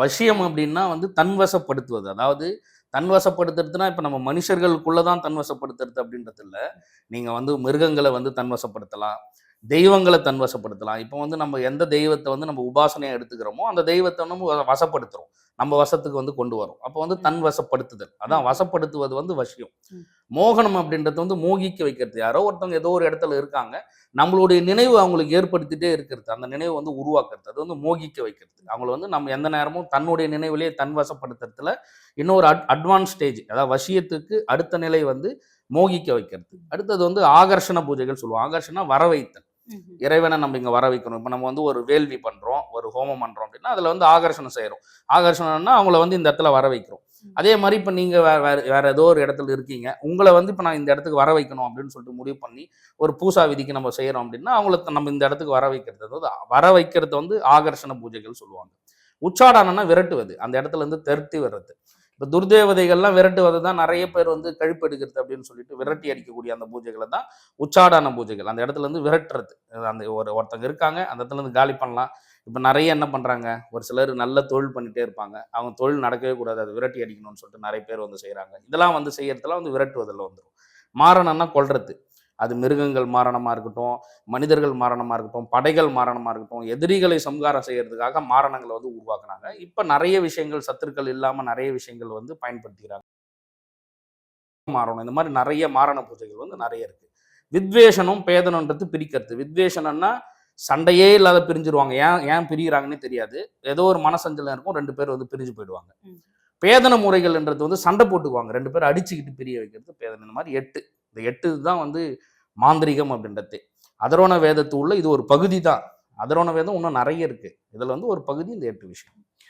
வசியம் அப்படின்னா வந்து தன்வசப்படுத்துவது. அதாவது தன்வசப்படுத்துறதுனா இப்போ நம்ம மனுஷர்களுக்குள்ளே தான் தன்வசப்படுத்துறது அப்படின்றது இல்லை நீங்கள் வந்து மிருகங்களை வந்து தன்வசப்படுத்தலாம். தெய்வங்களை தன்வசப்படுத்தலாம். இப்போ வந்து நம்ம எந்த தெய்வத்தை வந்து நம்ம உபாசனையாக எடுத்துக்கிறோமோ அந்த தெய்வத்தை நம்ம வசப்படுத்துகிறோம் வசப்படுத்துறோம். நம்ம வசத்துக்கு வந்து கொண்டு வரும். அப்போ வந்து தன் வசப்படுத்துதல். அதான் வசப்படுத்துவது வந்து வசியம். மோகனம் அப்படின்றது வந்து மோகிக்க வைக்கிறது. யாரோ ஒருத்தவங்க ஏதோ ஒரு இடத்துல இருக்காங்க. நம்மளுடைய நினைவு அவங்களுக்கு ஏற்படுத்திட்டே இருக்கிறது. அந்த நினைவு வந்து உருவாக்குறது. அது வந்து மோகிக்க வைக்கிறது. அவங்கள வந்து நம்ம எந்த நேரமும் தன்னுடைய நினைவிலேயே தன் வசப்படுத்துறதுல இன்னொரு அட் அட்வான்ஸ் ஸ்டேஜ் அதாவது வசியத்துக்கு அடுத்த நிலை வந்து மோகிக்க வைக்கிறது. அடுத்தது வந்து ஆகர்ஷண பூஜைகள் சொல்லுவோம். ஆகர்ஷணா வர வைத்தல் ம்ஹும். இறைவனை நம்ம இங்கே வர வைக்கணும் இப்போ நம்ம வந்து ஒரு வேள்வி பண்ணுறோம் ஒரு ஹோமம் பண்ணுறோம் அப்படின்னா அதில் வந்து ஆகர்ஷணம் செய்கிறோம் ஆகர்ஷணம்னா அவங்கள வந்து இந்த இடத்துல வர வைக்கிறோம். அதே மாதிரி இப்போ நீங்கள் வேற வேற வேற ஏதோ ஒரு இடத்துல இருக்கீங்க. உங்களை வந்து இப்போ நான் இந்த இடத்துக்கு வர வைக்கணும் அப்படின்னு சொல்லிட்டு முடிவு பண்ணி ஒரு பூசா விதிக்கு நம்ம செய்கிறோம் அப்படின்னா அவங்கள நம்ம இந்த இடத்துக்கு வர வைக்கிறது. அதாவது வர வைக்கிறது வந்து ஆகர்ஷண பூஜைகள் சொல்லுவாங்க. உச்சாடனம்னா விரட்டுவது. அந்த இடத்துல இருந்து தெருட்டி வர்றது இப்போ துர்தேவதைகள்லாம் விரட்டுவது தான் நிறைய பேர் வந்து கழுப்பு எடுக்கிறது அப்படின்னு சொல்லிட்டு விரட்டி அடிக்கக்கூடிய அந்த பூஜைகளை தான் உச்சாடான பூஜைகள். அந்த இடத்துல இருந்து விரட்டுறது. அந்த ஒரு ஒருத்தங்க இருக்காங்க அந்த இடத்துல இருந்து காலி பண்ணலாம். இப்போ நிறைய என்ன பண்ணுறாங்க ஒரு சிலர் நல்ல தொழில் பண்ணிட்டே இருப்பாங்க. அவங்க தொழில் நடக்கவே கூடாது அது விரட்டி அடிக்கணும்னு சொல்லிட்டு நிறைய பேர் வந்து செய்கிறாங்க இதெல்லாம் வந்து செய்யறதுலாம் வந்து விரட்டுவதில் வந்துடும் மாறணும்னா கொள்றது அது மிருகங்கள் மாரணமாக இருக்கட்டும் மனிதர்கள் மாரணமாக இருக்கட்டும் படைகள் மாரணமாக இருக்கட்டும் எதிரிகளை சம்ஹாரம் செய்யறதுக்காக மாரணங்களை வந்து உருவாக்குனாங்க. இப்போ நிறைய விஷயங்கள் சத்துருக்கள் இல்லாமல் நிறைய விஷயங்கள் வந்து பயன்படுத்திக்கிறாங்க. மாறணும். இந்த மாதிரி நிறைய மாரண பூஜைகள் வந்து நிறைய இருக்கு. வித்வேஷனும் பேதனன்றது பிரிக்கிறது. வித்வேஷனம்னா சண்டையே இல்லாத பிரிஞ்சிருவாங்க. ஏன் ஏன் பிரிகிறாங்கன்னே தெரியாது. ஏதோ ஒரு மனசஞ்சலம் இருக்கும் ரெண்டு பேர் வந்து பிரிஞ்சு போயிடுவாங்க. பேதன முறைகள்ன்றது வந்து சண்டை போட்டுக்குவாங்க. ரெண்டு பேர் அடிச்சுக்கிட்டு பிரிய வைக்கிறது பேதனை. இந்த மாதிரி எட்டு. இந்த எட்டு தான் வந்து மாந்திரிகம் அப்படின்றது. அதரோண வேதத்து உள்ள இது ஒரு பகுதி தான் அதரோண வேதம் இன்னும் நிறைய இருக்கு. இதுல வந்து ஒரு பகுதி இந்த எட்டு விஷயம்.